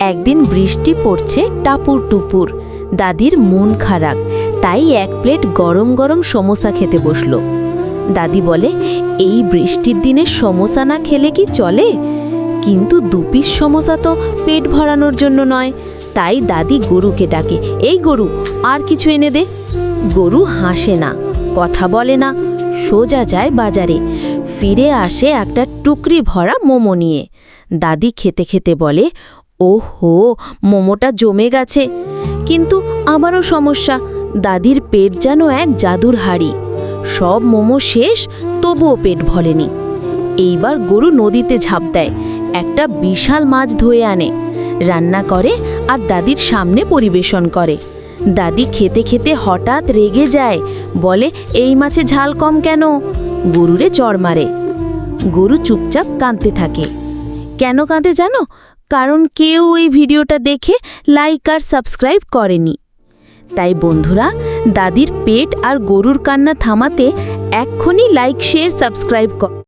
একদিন বৃষ্টি পড়ছে টাপুর টুপুর। দাদির মন খারাপ, তাই এক প্লেট গরম গরম সমোসা খেতে বসল। দাদি বলে, এই বৃষ্টির দিনে সমোসা না খেলে কি চলে? কিন্তু দুপিস সমোসা তো পেট ভরানোর জন্য নয়। তাই দাদি গরুকে ডাকে, এই গরু, আর কিছু এনে দে। গরু হাসে না, কথা বলে না, সোজা যায় বাজারে। ফিরে আসে একটা টুকরি ভরা মোমো নিয়ে। দাদি খেতে খেতে বলে ওহো, মোমোটা জমে গেছে। কিন্তু আমারও সমস্যা, দাদির পেট যেন এক জাদুর হাড়ি। সব মোমো শেষ, তবুও পেট ভরেনি। এইবার গরু নদীতে ঝাঁপ দেয়, একটা বিশাল মাছ ধুয়ে আনে। রান্না করে আর দাদির সামনে পরিবেশন করে। দাদি খেতে খেতে হঠাৎ রেগে যায়, বলে, এই মাছে ঝাল কম কেন? গরুরে চড় মারে। গরু চুপচাপ কাঁদতে থাকে। কেন কাঁদে জানো? কারণ কেউ এই ভিডিওটা দেখে লাইক আর সাবস্ক্রাইব করেনি। তাই বন্ধুরা, দাদির পেট আর গরুর কান্না থামাতে এক্ষুনি লাইক শেয়ার সাবস্ক্রাইব কর